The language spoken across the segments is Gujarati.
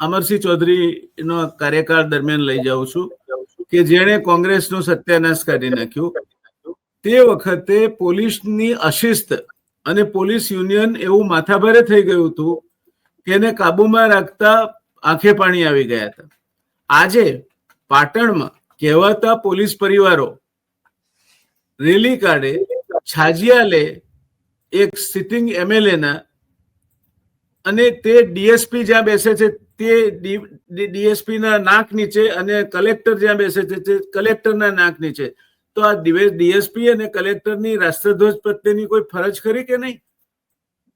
અમરસિંહ ચૌધરીનો કાર્યકાળ દરમિયાન લઈ જાઉં છું કે જેણે કોંગ્રેસનો સત્યાનાશ કરી નાખ્યું. તે વખતે પોલીસની અશિસ્ત અને પોલીસ યુનિયન એવું માથાભારે થઈ ગયું હતું કે એને કાબુમાં રાખતા આંખે પાણી આવી ગયા હતા. આજે પાટણમાં કહેવાતા પોલીસ પરિવારો રેલી કાઢે, છાજિયા લે, એક સિટિંગ એમએલએના અને તે ડીએસપી જ્યાં બેસે છે તે ડીએસપી ના નાક નીચે અને કલેક્ટર જ્યાં બેસે છે તે કલેક્ટરના નાક નીચે. તો આ ડીએસપી અને કલેક્ટરની રાષ્ટ્રધ્વજ પ્રત્યેની કોઈ ફરજ ખરી કે નહીં?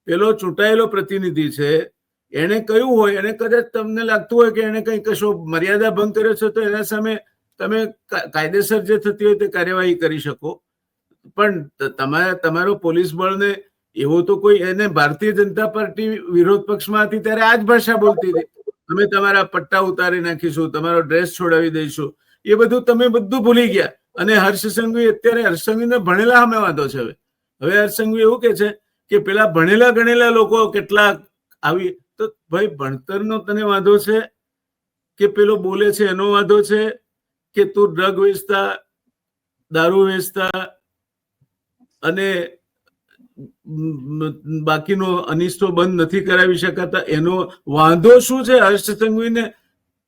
પેલો ચૂંટાયેલો પ્રતિનિધિ છે. એને કહ્યું હોય એને કદાચ તમને લાગતું હોય કે એને કંઈ કશો મર્યાદા ભંગ કર્યો છે, તો એના સામે તમે કાયદેસર જે થતી હોય તે કાર્યવાહી કરી શકો. પણ તમારા, તમારો પોલીસ બળને એવો તો કોઈ, એને ભારતીય જનતા પાર્ટી વિરોધ પક્ષમાં હતી ત્યારે આ જ ભાષા બોલતી હતી. અમે તમારા પટ્ટા ઉતારી નાખીશું, તમારો ડ્રેસ છોડાવી દઈશું. એ બધું તમે બધું ભૂલી ગયા. અને હર્ષ સંઘવી અત્યારે હર્ષ ભણેલા અમે વાંધો છે હવે. હવે હર્ષ એવું કે છે કે પેલા ભણેલા ગણેલા લોકો કેટલા આવી તો ભાઈ ભણતરનો તને વાંધો છે કે પેલો બોલે છે એનો વાંધો છે કે તું ડ્રગ વેચતા, દારૂ વેચતા અને બાકીનો અનિષ્ટો બંધ નથી કરાવી શકાતા. એનો વાંધો શું છે? હર્ષ સંઘવીને